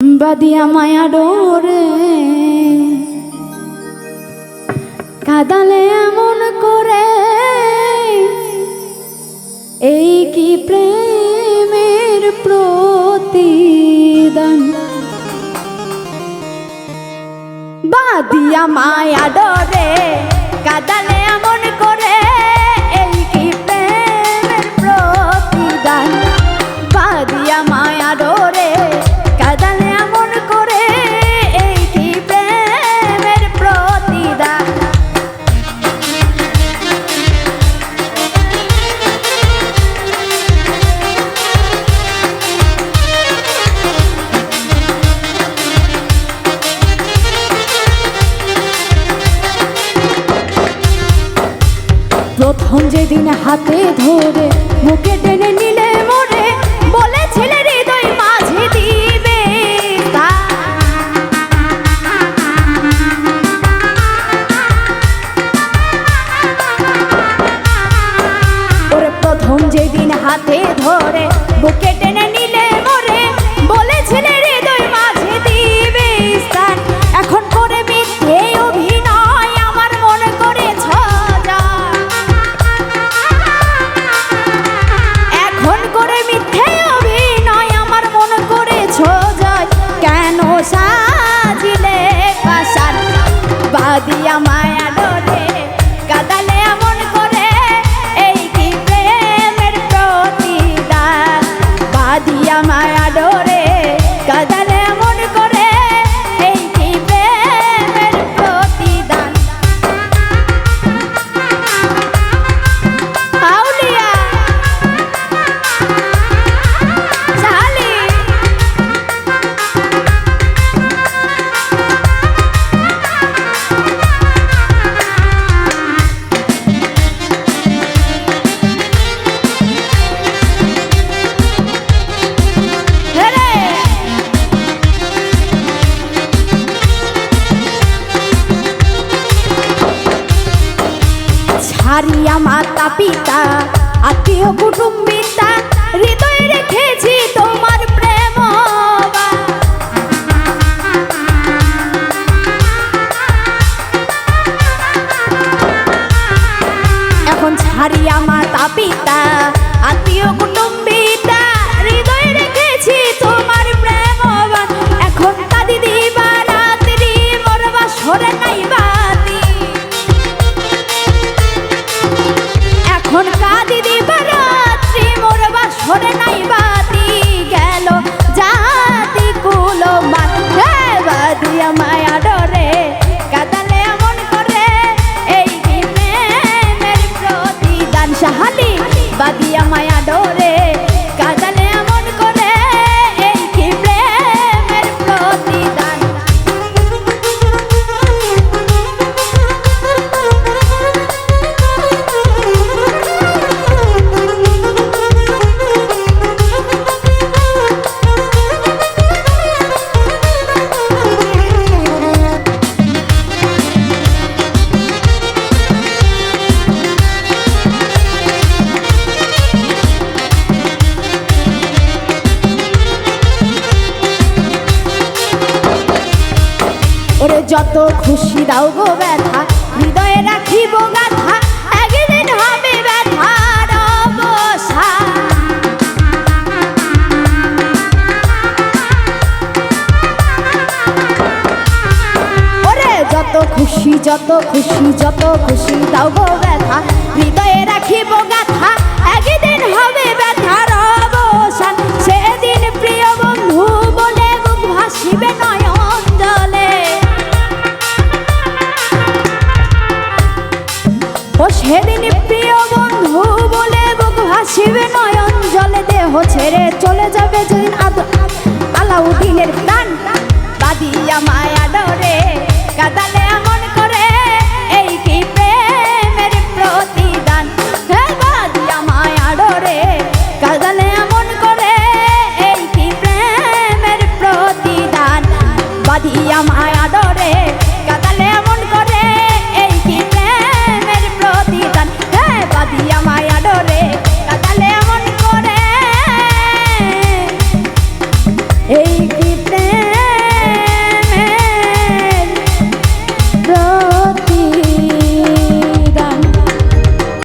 বাদিয়া মায়া ডোরে কাদালে এমন করে এই কি প্রেমের প্রতিদান? বাদিয়া মায়া ডোরে কাদালে প্রথম যেদিন হাতে ধরে মুখে টেনে নিলে মরে বলেছিলে হৃদয় মাঝে দিবে ওরে প্রথম যেদিন হাতে ধরে ছাড়িয়া মাতা পিতা আত্মীয় কুটুম্বিতা হৃদয়ে রেখেছি তোমার প্রেম এখন ছাড়িয়া মাতা পিতা কাদি দিবা রাত্রি মোর বাসরে নাই যত খুশি দাও গো ব্যথা, হৃদয়ে রাখিব গাথা, একদিন হবে ব্যথার অবসান ওরে, যত খুশি যত খুশি যত খুশি দাও গো ব্যথা, হৃদয়ে রাখিব গাথা, একদিন হবে ব্যথার সেদিন প্রিয় বন্ধু বলে বুক ভাসিবে নয়ন, জলে দেহ ছেড়ে চলে যাবে যেদিন আলাউদ্দিনের প্রাণ বাদিয়া মায়া ডরে, কাদালে এমন Hey.